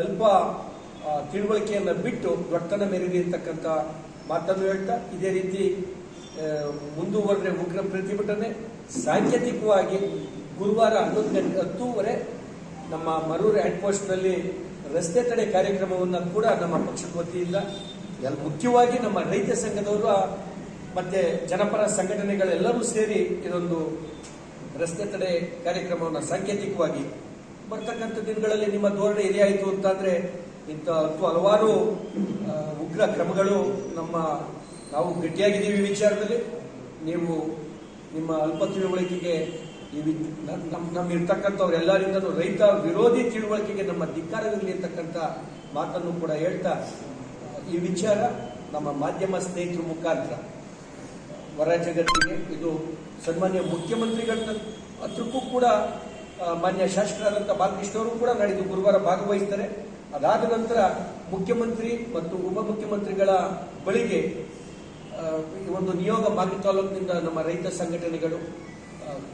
ಅಲ್ಪ ತಿಳುವಳಿಕೆಯನ್ನು ಬಿಟ್ಟು ದೊಡ್ಡತನ ಮೆರೆದಿ ಇರ್ತಕ್ಕಂಥ ಮಾತನ್ನು ಹೇಳ್ತಾ, ಇದೇ ರೀತಿ ಮುಂದುವರೆ ಉಗ್ರ ಪ್ರತಿಭಟನೆ, ಸಾಂಕೇತಿಕವಾಗಿ ಗುರುವಾರ ಹನ್ನೊಂದು ಗಂಟೆ ಹತ್ತೂವರೆ ನಮ್ಮ ಮರೂರು ಹೆಡ್ ಪೋಸ್ಟ್ನಲ್ಲಿ ರಸ್ತೆ ತಡೆ ಕಾರ್ಯಕ್ರಮವನ್ನು ಕೂಡ ನಮ್ಮ ಪಕ್ಷದ ವತಿಯಿಂದ, ಎಲ್ಲ ಮುಖ್ಯವಾಗಿ ನಮ್ಮ ರೈತ ಸಂಘದವರು ಮತ್ತೆ ಜನಪರ ಸಂಘಟನೆಗಳೆಲ್ಲರೂ ಸೇರಿ ಇದೊಂದು ರಸ್ತೆ ತಡೆ ಕಾರ್ಯಕ್ರಮವನ್ನು ಸಾಂಕೇತಿಕವಾಗಿ ಬರ್ತಕ್ಕಂಥ ದಿನಗಳಲ್ಲಿ ನಿಮ್ಮ ಧೋರಣೆ ಎದೆಯಾಯಿತು ಅಂತಂದ್ರೆ ಇಂಥ ಹಲವಾರು ಉಗ್ರ ಕ್ರಮಗಳು ನಮ್ಮ ನಾವು ಗಟ್ಟಿಯಾಗಿದ್ದೀವಿ ಈ ವಿಚಾರದಲ್ಲಿ. ನೀವು ನಿಮ್ಮ ಅಲ್ಪ ತಿಳುವಳಿಕೆಗೆ ಈ ವಿ- ನ- ನಮ್ ನಮ್ಮ ಇರ್ತಕ್ಕಂಥವ್ರೆಲ್ಲರಿಂದಲೂ ರೈತ ವಿರೋಧಿ ತಿಳುವಳಿಕೆಗೆ ನಮ್ಮ ಧಿಕ್ಕಾರವಿರಲಿ ಅಂತಕ್ಕಂಥ ಮಾತನ್ನು ಕೂಡ ಹೇಳ್ತಾ, ಈ ವಿಚಾರ ನಮ್ಮ ಮಾಧ್ಯಮ ಸ್ನೇಹಿತರ ಮುಖಾಂತರ. ಹೊರ ಜಗತ್ತಿಗೆ ಇದು ಸನ್ಮಾನ್ಯ ಮುಖ್ಯಮಂತ್ರಿಗಳ ಹತ್ರಕ್ಕೂ ಕೂಡ ಮಾನ್ಯ ಶಾಸಕರಾದಂಥ ಬಾಲಕೃಷ್ಣ ಅವರು ಕೂಡ ನಾಡಿದ್ದು ಗುರುವಾರ ಭಾಗವಹಿಸ್ತಾರೆ. ಅದಾದ ನಂತರ ಮುಖ್ಯಮಂತ್ರಿ ಮತ್ತು ಉಪಮುಖ್ಯಮಂತ್ರಿಗಳ ಬಳಿಗೆ ಆ, ಈ ಒಂದು ನಿಯೋಗ ಬಾಗಿ ತಾಲೂಕಿನಿಂದ ನಮ್ಮ ರೈತ ಸಂಘಟನೆಗಳು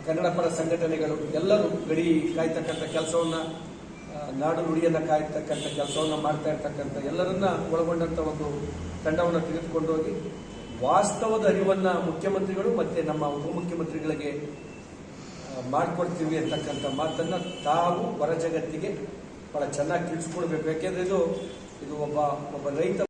ಕನ್ನಡ ಪರ ಸಂಘಟನೆಗಳು ಎಲ್ಲರೂ ಗಡಿ ಕಾಯ್ತಕ್ಕಂಥ ಕೆಲಸವನ್ನ ನಾಡು ನುಡಿಯನ್ನ ಕಾಯ್ತಕ್ಕಂಥ ಕೆಲಸವನ್ನ ಮಾಡ್ತಾ ಇರ್ತಕ್ಕಂಥ ಎಲ್ಲರನ್ನ ಒಳಗೊಂಡಂತ ಒಂದು ತಂಡವನ್ನು ತೆಗೆದುಕೊಂಡು ಹೋಗಿ ವಾಸ್ತವದ ಅರಿವನ್ನ ಮುಖ್ಯಮಂತ್ರಿಗಳು ಮತ್ತೆ ನಮ್ಮ ಉಪಮುಖ್ಯಮಂತ್ರಿಗಳಿಗೆ ಮಾಡ್ಕೊಡ್ತೀವಿ ಅಂತಕ್ಕಂಥ ಮಾತನ್ನ ತಾವು ಹೊರ ಜಗತ್ತಿಗೆ ಬಹಳ ಚೆನ್ನಾಗಿ ತಿಳಿಸ್ಕೊಡ್ಬೇಕು. ಯಾಕೆಂದ್ರೆ ಇದು ಇದು ಒಬ್ಬ ಒಬ್ಬ ರೈತ